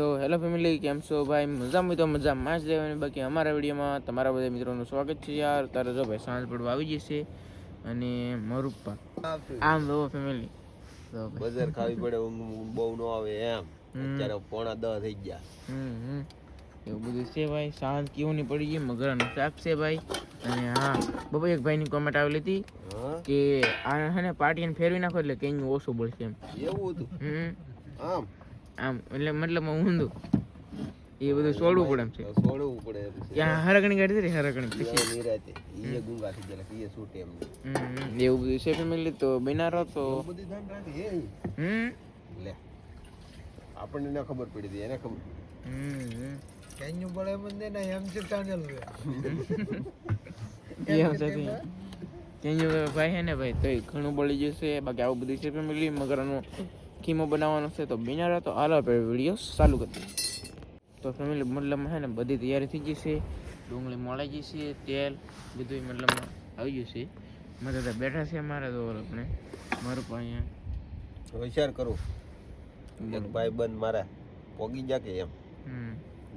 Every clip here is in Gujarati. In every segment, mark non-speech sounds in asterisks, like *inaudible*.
તો હેલો ફેમિલી કેમ છો ભાઈ? મજામાં તો મજામાં જ રહેવાની. બાકી અમારા વિડીયોમાં તમારા બધા મિત્રોનું સ્વાગત છે યાર. તારે જો ભાઈ સાંજ પડવા આવી જશે અને મારું પણ. આમ જો ફેમિલી. બજાર ખાવી પડે બહુ ન આવે એમ. અત્યારે પોણા દસ થઈ ગયા. હમ હમ. એવું બધું છે ભાઈ. સાંજ કેવું નહીં પડી ગઈ? મગરાનું શાક છે ભાઈ. અને હા બાબા એક ભાઈની કોમેન્ટ આવેલી હતી કે આ હે ને પાર્ટીને ફેરવી નાખો એટલે કેનું ઓછું પડશે એમ. એવું હતું? હમ. આમ? આમ એટલે મતલબમાં ઊંધું. એ બધું સોડવું પડે એમ છે. સોડવું પડે એમ છે. ત્યાં હરકણી કાઢી દે હરકણી પછી. નિરાતે. એ ગુંગા થઈ જાય એ છૂટે એમ. હમ, એવું બધું છે ફેમિલી તો બિનારો તો? બધી ધન ધ્યાન એ હમ. લે. આપણને ન ખબર પડી હતી એને ખબર. હમ. કેન્યુ બળે મંદે ને એમ છે ચેનલ વે. *laughs* એમ છે કે? કેન્યુ ભાઈ હે ને ભાઈ તો ઘણું બળી જશે બાકી આવું બધું છે ફેમિલી મગરનો ખીમો બનાવવાનો છે તો બિનારા તો હાલો આપણે વીડિયો ચાલુ કરી દઈએ. તો ફેમિલી મતલબમાં હે ને બધી તૈયારી થઈ જશે ડુંગળી મળી જશે તેલ બધું મતલબમાં આવી જશે મતલબ બેઠા છે અમારે તો આપણે. મારું પણ અહીંયા. વિચાર કરું. ભાઈ બંધ મારા પોગી જા કે એમ?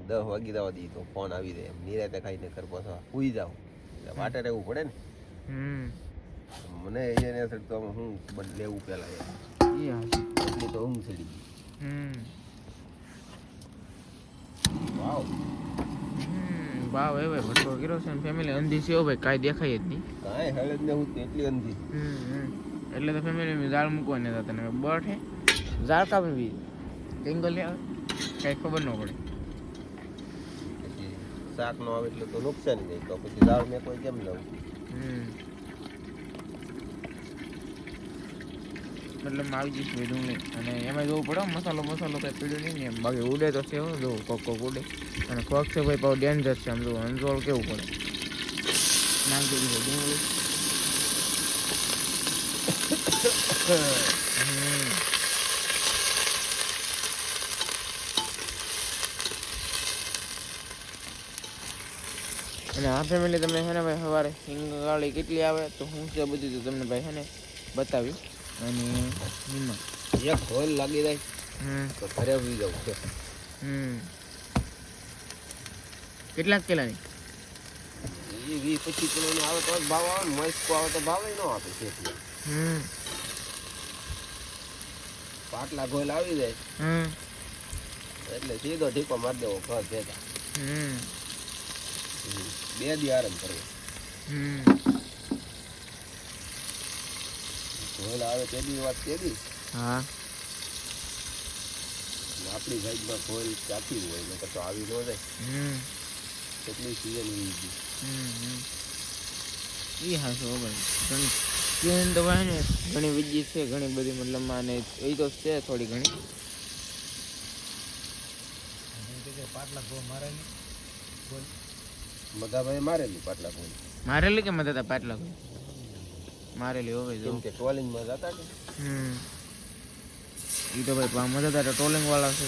દસ વાગી દવા દી તો ફોન આવી જાય. એમ નિરાતે ખાઈને કર પાછા સુઈ જાઓ એટલે વાટે રહેવું પડે ને. મને એને અસર તો હું લેવું પહેલાં એમ. તો ઊંઘ ચડી હમ વાવ હમ, ભાવ એ ભાઈ ભટકો કર્યો છે ફેમિલી અંધી છે ભાઈ કાંઈ દેખાય જ નહીં કાંઈ હેળે જ ને હું એટલી અંધી. એટલે તો ફેમિલી મેં ઝાડ મૂકવાની હતા તને બટ હે ઝાડ કાપી બી? કેંગલ આવે? કાંઈ ખબર ન પડે. શાક નો આવે એટલે તો નુકસાન જાય તો પછી દાળ મેં કોઈ કેમ લઉં હમ. મતલબ આવી જઈશ ભાઈ ડુંગળી અને એમાં જોવું પડે મસાલો મસાલો કંઈ પીડ્યો નહીં ને બાકી ઉડે તો છે હો જો કોક કોક ઉડે. અને કોક છે ભાઈ પાછું ડેન્જર છે, આમ જો અંજોળ કેવું પડે. દીધું ડુંગળી હમ. અને આ ફેમિલી તમને છે ને ભાઈ, સવારે હિંગાળી કેટલી આવે, તો હું છે બધું તમને ભાઈ છે ને બતાવી અને નિમક એક હોલ લાગી જાય હમ. તો ઘરે ઉઈ જવું છે. હમ. કેટલાક કેલાની? એ વીસ પચીસ કિલોની આવે તો ભાવ આવે ને મસ્કો આવે તો ભાવે ન આપે છે હમ. પાટલા ગોલ આવી જાય. હમ. એટલે સીધો ઢીકો મારી દેવો ખર ભેગા. હમ. બે દી આરામ કરવો. હમ ગોલ આવે તે દી વાત તે દી હા આપણી સાઈડમાં ગોલ ચાકી હોય ને તો આવી ન જાય. કેટલી સિઝન હોય છે હમ એ હા છો ઘણી. સિઝન તો ભાઈ ને ઘણી વીજી છે ઘણી બધી મતલબ અને એ તો છે થોડી ઘણી. પાટલા ગો મારે બધા ભાઈ મારેલી પાટલા ગો મારેલી કે મદદ પાટલા કોઈ મારેલી હો ભાઈ જો કેમ કે ટ્રોલિંગમાં જતા કે? હમ. એ તો ભાઈ મદદ આ ટોલિંગ વાળા છે.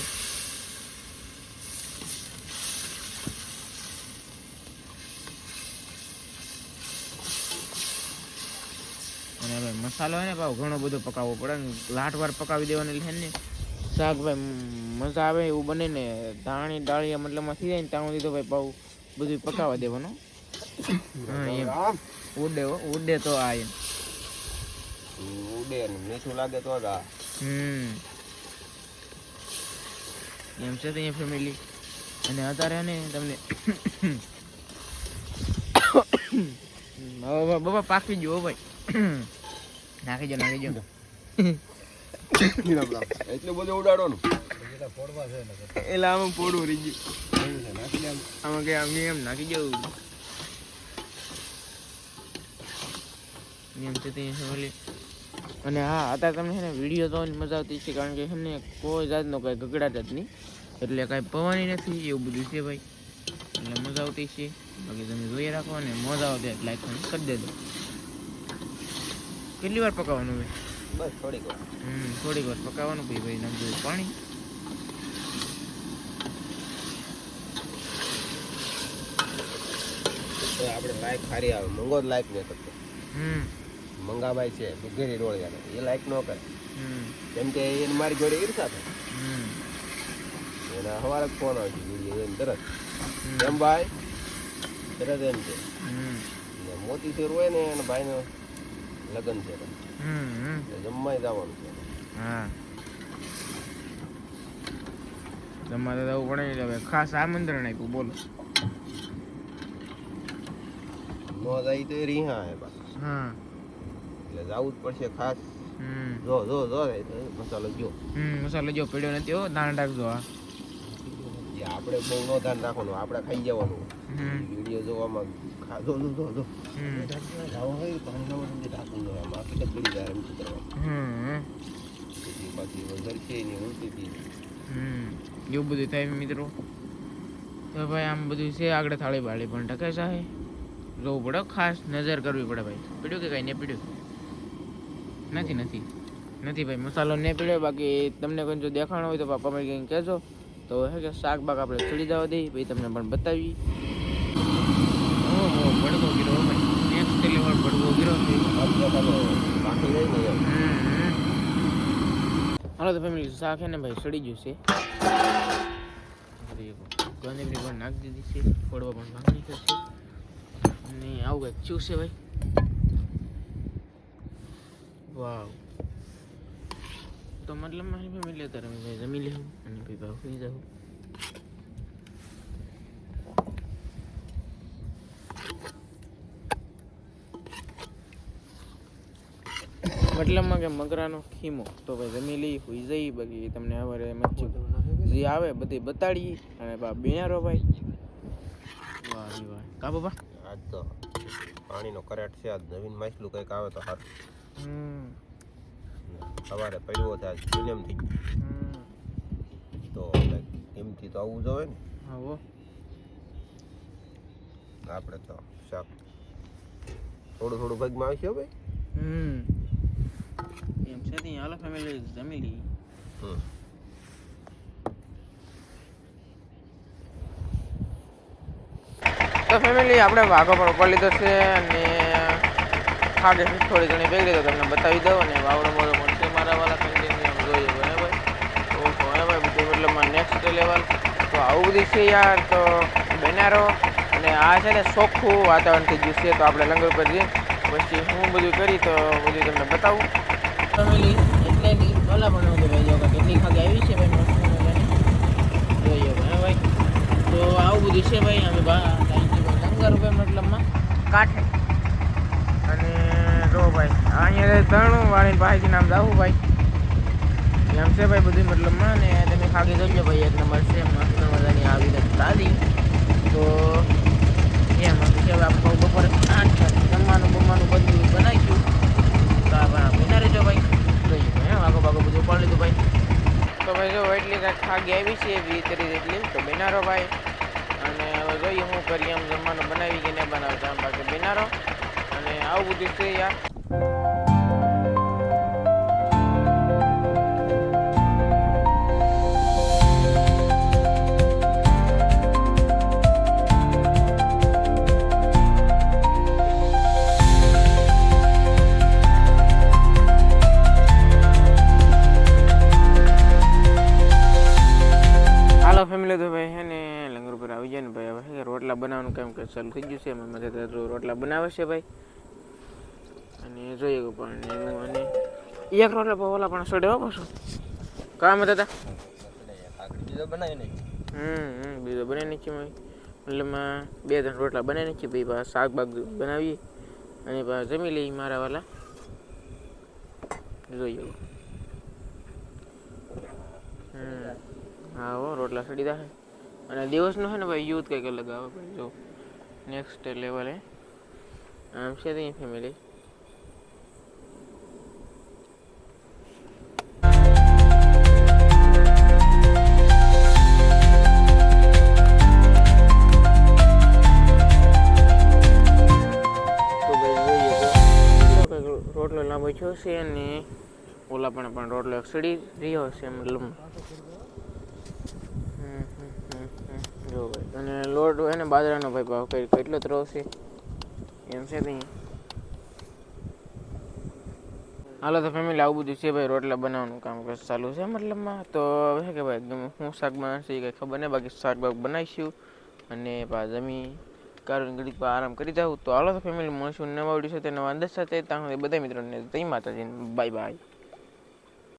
અને ભાઈ મસાલો હોય ને ભાવ ઘણો બધો પકાવવો પડે ને. લાટ વાર પકાવી દેવાની છે ને શાક ભાઈ મજા આવે એવું બને ને. ધાણી ડાળીયા મતલબમાં થઈ જાય ને ત્યાં સુધી તો ભાઈ ભાવ બધું પકાવવા દેવાનું. *coughs* હા એમ. ઉડે ઉડે તો આ એમ. ઉડે ને મીઠું લાગે તો જ હમ. એમ છે ત્યાં ફેમિલી અને અત્યારે ને તમને બાબા પાકી ગયો ભાઈ. નાખી જો નાખી જો એટલું બધું ઉડાડો ને. એટલે આમાં પોડું રહી ગયું. આમાં કઈ આમ એમ નાખી જવું એમ છે ત્યાં ફેમિલી અને હા અત્યારે તમને છે ને વીડિયો જોવાની મજા આવતી છે કારણ કે એમને કોઈ જાતનો કાંઈ ગગડાટ જ નહીં. એટલે કાંઈ પવાની નથી એવું બધું છે ભાઈ. એટલે મજા આવતી છે. બાકી તમે જોઈએ રાખો અને મજા આવતી એટલે લાઈક કરી દેજો. કેટલી વાર પકાવવાનું ભાઈ બસ થોડીક વાર. હમ થોડીક વાર પકાવવાનું પછી ભાઈ નાખજો પાણી. આપણે લાઈક સારી આવે મંગો જ લાઈક નહીં કરતો. હમ. મંગાભાઈ છે દુઘેરી રોળિયા એ લાઈક ન કરે. કેમ કે એ મારી જોડે ઈર્ષા થાય. એના સવારે ફોન આવશે વીડિયો એમ તરત. એમ ભાઈ? તરત એમ છે મોતી શેર હોય ને અને ભાઈનો લગ્ન છે. જમવાય જવાનું છે. હા. તમારે જવું પડે હવે ખાસ આમંત્રણ આપ્યું બોલો. નો જાય તો રીહા હે હા. એટલે જવું જ પડશે ખાસ. જો જો જો મસાલો જો. હમ મસાલો જો પડ્યો નથી હો દાણ રાખજો આ. આપણે બહુ નો ધ્યાન રાખવાનું આપણે ખાઈ જવાનું. વીડિયો જોવામાં ખાધો જો જો જો જાવું હોય ના વડે ઢાંકવું જોઈએ આમ આખી તકડી જાય એમ હમ. પછી વધારે છે એની ઉલટી એવું બધું થાય મિત્રો. તો ભાઈ આમ બધું છે આગળ થાળી બાળી પણ ટકે સાહેબ. જોવું પડે ખાસ નજર કરવી પડે ભાઈ. પીડ્યું કે કાંઈ નહીં પીડ્યું? નથી નથી. નથી. ભાઈ મસાલો ને પીડ્યો બાકી તમને કોઈ જો દેખાણો હોય તો પાપા મારી કંઈ કહેજો. તો હે કે શાક બાક આપણે ચડી જવા દઈએ ભાઈ તમને પણ બતાવી ઓહો ભડકો ગીરો હો ભાઈ. નેક્સ્ટ લેવલ ભડકો ગીરો હાલો તો ફેમિલી શાક છે ને ભાઈ સડી ગયું છે. પણ નાખી દીધી છે ફોડવા પણ ભાંગી થશે અને આવું કંઈક ચૂસે છે ભાઈ. વાવ તો મતલબ મારી ફેમિલી અત્યારે અમે ભાઈ જમી લેવું અને ભાઈ ભાવ સુઈ જાઉં મતલબમાં કે મગરાનો ખીમો તો ભાઈ જમી લઈ હોઈ જઈ બાકી તમને અમારે મચ્છી જે આવે બધી બતાડી અને બા બેનારો ભાઈ વાહ વાહ કા બાબા આજ તો પાણીનો કરેટ છે આજ નવીન માછલું કંઈક આવે તો હાર હમ સવારે પડ્યો થાય જુલેમ થઈ હમ. તો એમથી તો આવવું જોઈએ ને. આપણે તો શાક થોડું થોડું ભાગમાં આવશે ભાઈ. હમ. એમ છે ત્યાં આલા ફેમિલી જમી લઈ હમ. તો ફેમિલી આપણે વાઘો પણ ઉપર લીધો છે અને ખાગે થોડી ઘણી ભેગી તો તમને બતાવી દઉં અને વાવડો મોડો મળશે મારા વાળા કન્ટિન્યુ જોઈએ બરાબર? તો બરાબર બધું મતલબમાં નેક્સ્ટ લેવલ તો આવું બધું છે યાર તો બેનારો અને આ છે ને ચોખ્ખું વાતાવરણ થઈ ગયું છે તો આપણે લંગર પર જઈએ. પછી હું બધું કરી તો બધું તમને બતાવું. ફેમિલી એટલે ઓલા પણ ભાઈ જોવા કેટલી ખાતે આવી છે ભાઈ જોઈએ ભાઈ તો આવું બધું છે ભાઈ અમે લંગર ઉપર મતલબમાં. કાંઠે. જો ભાઈ અહીંયા ત્રણું વાળીને ભાઈ નામ જાવું ભાઈ. એમ છે ભાઈ બધું મતલબમાં ને તમે ખાગી જોજો ભાઈ, એક નંબર છે, મસ્ત મજાની આવી રીતે સાદી તો એમ છે આપણે બપોરે આઠ જમવાનું બમવાનું બધું બનાવીશું. તો આપણે બિના રહેજો ભાઈ. જોઈએ ભાઈ આગો બાગો બધું ઉપાડી લીધું ભાઈ. તો ભાઈ જો, એટલી કાંઈક ખાગી આવી છે, વીસ ત્રીસ એટલી, તો બનારો ભાઈ. અને હવે જોઈએ હું કરી એમ જમવાનું બનાવી કે નહીં બનાવતા એમ બાકી બિનારો અને આવું છે યાર ફેમિલી, તો ભાઈ હે લંગર ઉપર આવી જાય ને ભાઈ. હવે રોટલા બનાવવાનું કામ કે ચાલુ થઈ ગયું છે. એમાં મજા રોટલા બનાવે છે ભાઈ. અને જોઈએ પણ અને એક રોટલા પવાલા પણ સડે વાપરશો કામ હતા બીજો બનાવી હમ બીજો બનાવી નાખીએ ભાઈ મતલબમાં બે ત્રણ રોટલા બનાવી નાખીએ ભાઈ પાછા શાક બાક બનાવીએ. અને પાછા જમી લઈએ મારા વાલા. જોઈએ. હા હો રોટલા સડી દા અને દિવસનો છે ને ભાઈ યુથ કંઈક અલગ આવે ભાઈ જો. નેક્સ્ટ લેવલે આમ છે ત્યાં ફેમિલી રોટલો છે અને ઓલા પણ પણ રોટલો સડી રહ્યો છે મતલબ. જો ભાઈ, અને લોટ હોય ને બાજરાનો ભાઈ ભાવ કેટલો ત્રો છે એમ છે ત્યાં હાલો તો ફેમિલી આવું બધું છે ભાઈ, રોટલા બનાવવાનું કામ ચાલુ છે મતલબમાં. તો હવે કે ભાઈ હું શાક બનાવશે કંઈ ખબર નહીં, બાકી શાક બાક બનાવીશું. અને જમી કારણ ઘડીક આરામ કરી જાઉં. તો હાલો તો ફેમિલી મળશું. નવા વીડિયો સાથે, નવા અંદાજ સાથે. ત્યાં બધા મિત્રોને જય માતાજી બાય બાય